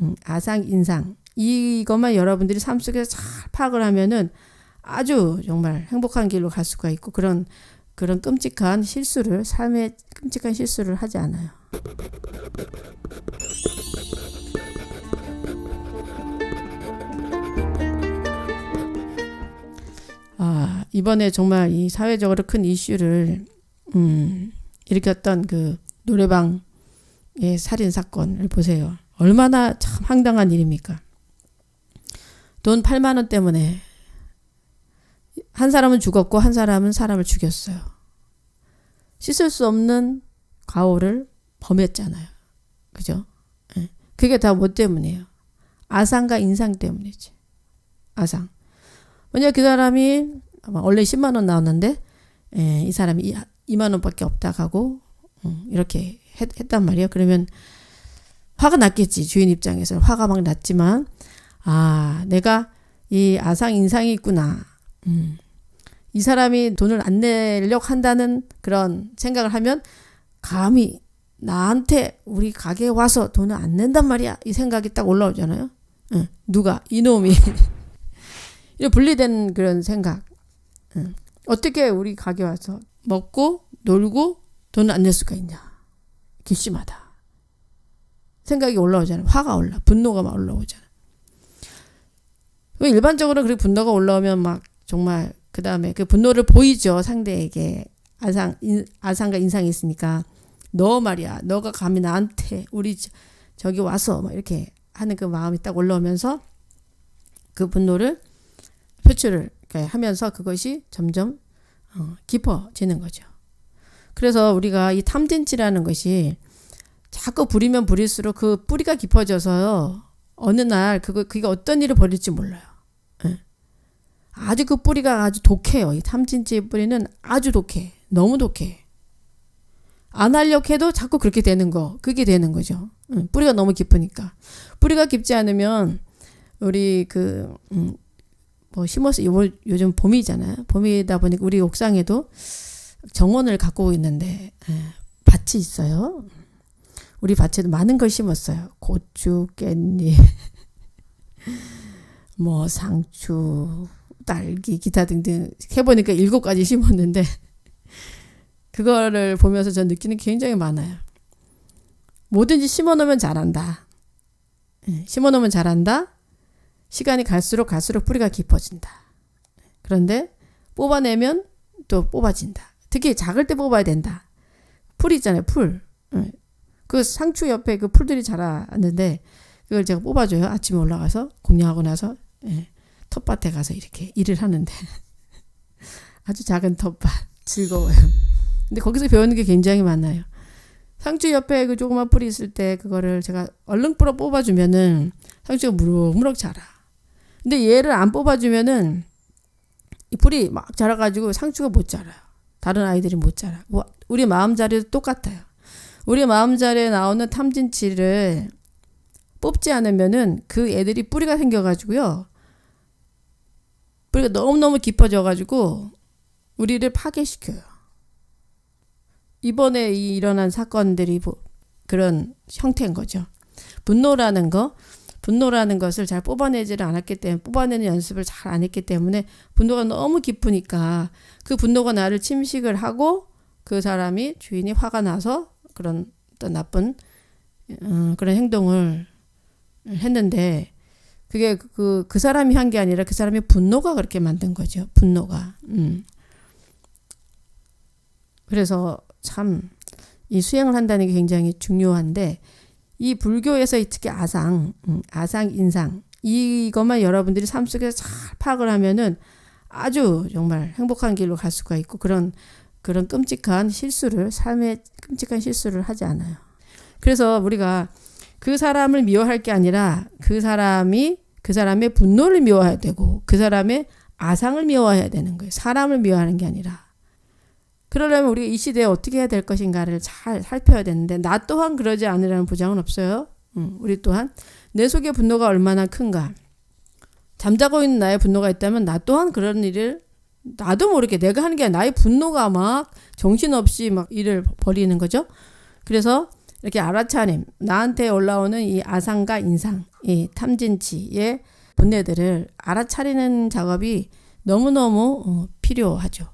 음, 아상, 인상. 이것만 여러분들이 삶 속에서 잘 파악을 하면은 아주 정말 행복한 길로 갈 수가 있고 그런 그런 끔찍한 실수를 삶의 끔찍한 실수를 하지 않아요. 아, 이번에 정말 이 사회적으로 큰 이슈를 음, 일으켰던 그 노래방의 살인 사건을 보세요. 얼마나 참 황당한 일입니까? 돈 8만 원 때문에 한 사람은 죽었고 한 사람은 사람을 죽였어요. 씻을 수 없는 과오를 범했잖아요. 그죠? 예. 그게 다 뭐 때문이에요? 아상과 인상 때문이지. 아상. 만약 그 사람이 원래 10만 원 나왔는데 예, 이 사람이 2만 원밖에 없다 하고 음, 이렇게 했, 했단 말이에요. 그러면 화가 났겠지 주인 입장에서 화가 막 났지만 아 내가 이 아상 인상이 있구나. 음. 이 사람이 돈을 안 내려고 한다는 그런 생각을 하면 감히 나한테 우리 가게에 와서 돈을 안 낸단 말이야 이 생각이 딱 올라오잖아요. 응. 누가 이놈이 이 분리된 그런 생각. 응. 어떻게 우리 가게 와서 먹고 놀고 돈을 안 낼 수가 있냐? 괘씸하다. 생각이 올라오잖아요. 화가 올라, 분노가 막 올라오잖아요. 일반적으로 그렇게 분노가 올라오면 막 정말 그 다음에 그 분노를 보이죠 상대에게 아상 인, 아상과 인상이 있으니까 너 말이야 너가 감히 나한테 우리 저기 와서 막 이렇게 하는 그 마음이 딱 올라오면서 그 분노를 표출을 하면서 그것이 점점 어, 깊어지는 거죠. 그래서 우리가 이 탐진치라는 것이 자꾸 부리면 부릴수록 그 뿌리가 깊어져서요. 어느 날 그거 그게 어떤 일을 벌일지 몰라요. 예. 아주 그 뿌리가 아주 독해요. 이 탐진치의 뿌리는 아주 독해. 너무 독해. 안 하려고 해도 자꾸 그렇게 되는 거. 그게 되는 거죠. 응, 뿌리가 너무 깊으니까. 뿌리가 깊지 않으면 우리 그, 음, 뭐 심어서 요, 요즘 봄이잖아요. 봄이다 보니까 우리 옥상에도 정원을 갖고 있는데 에, 밭이 있어요. 우리 밭에도 많은 걸 심었어요. 고추, 깻잎, 뭐 상추, 딸기, 기타 등등 해보니까 일곱 가지 심었는데 그거를 보면서 전 느끼는 게 굉장히 많아요. 뭐든지 심어놓으면 자란다. 예, 심어놓으면 자란다. 시간이 갈수록 갈수록 뿌리가 깊어진다. 그런데 뽑아내면 또 뽑아진다. 특히 작을 때 뽑아야 된다. 풀 있잖아요, 풀. 예. 그 상추 옆에 그 풀들이 자라는데 그걸 제가 뽑아줘요. 아침에 올라가서 공양하고 나서 예. 텃밭에 가서 이렇게 일을 하는데 아주 작은 텃밭 즐거워요. 근데 거기서 배우는 게 굉장히 많아요. 상추 옆에 그 조그만 풀이 있을 때 그거를 제가 얼른 뿌려 뽑아주면은 상추가 무럭무럭 자라. 근데 얘를 안 뽑아주면은 이 풀이 막 자라가지고 상추가 못 자라요. 다른 아이들이 못 자라. 뭐 우리 마음 자리도 똑같아요. 우리 마음자리에 나오는 탐진치를 뽑지 않으면은 그 애들이 뿌리가 생겨가지고요. 뿌리가 너무너무 깊어져가지고 우리를 파괴시켜요. 이번에 이 일어난 사건들이 그런 형태인 거죠. 분노라는 거, 분노라는 것을 잘 뽑아내지를 않았기 때문에 뽑아내는 연습을 잘 안 했기 때문에 분노가 너무 깊으니까 그 분노가 나를 침식을 하고 그 사람이 주인이 화가 나서 그런 어떤 나쁜 어, 그런 행동을 했는데 그게 그, 그 사람이 한 게 아니라 그 사람의 분노가 그렇게 만든 거죠. 분노가. 음. 그래서 참 이 수행을 한다는 게 굉장히 중요한데 이 불교에서 특히 아상, 음, 아상 인상 이것만 여러분들이 삶 속에서 잘 파악을 하면은 아주 정말 행복한 길로 갈 수가 있고 그런 그런 끔찍한 실수를 삶의 끔찍한 실수를 하지 않아요. 그래서 우리가 그 사람을 미워할 게 아니라 그 사람이 그 사람의 분노를 미워해야 되고 그 사람의 아상을 미워해야 되는 거예요. 사람을 미워하는 게 아니라. 그러려면 우리가 이 시대에 어떻게 해야 될 것인가를 잘 살펴야 되는데 나 또한 그러지 않으라는 보장은 없어요. 음, 우리 또한 내 속의 분노가 얼마나 큰가. 잠자고 있는 나의 분노가 있다면 나 또한 그런 일을 나도 모르게 내가 하는 게 나의 분노가 막 정신없이 막 일을 벌이는 거죠. 그래서 이렇게 알아차림, 나한테 올라오는 이 아상과 인상, 이 탐진치의 본뇌들을 알아차리는 작업이 너무너무 어, 필요하죠.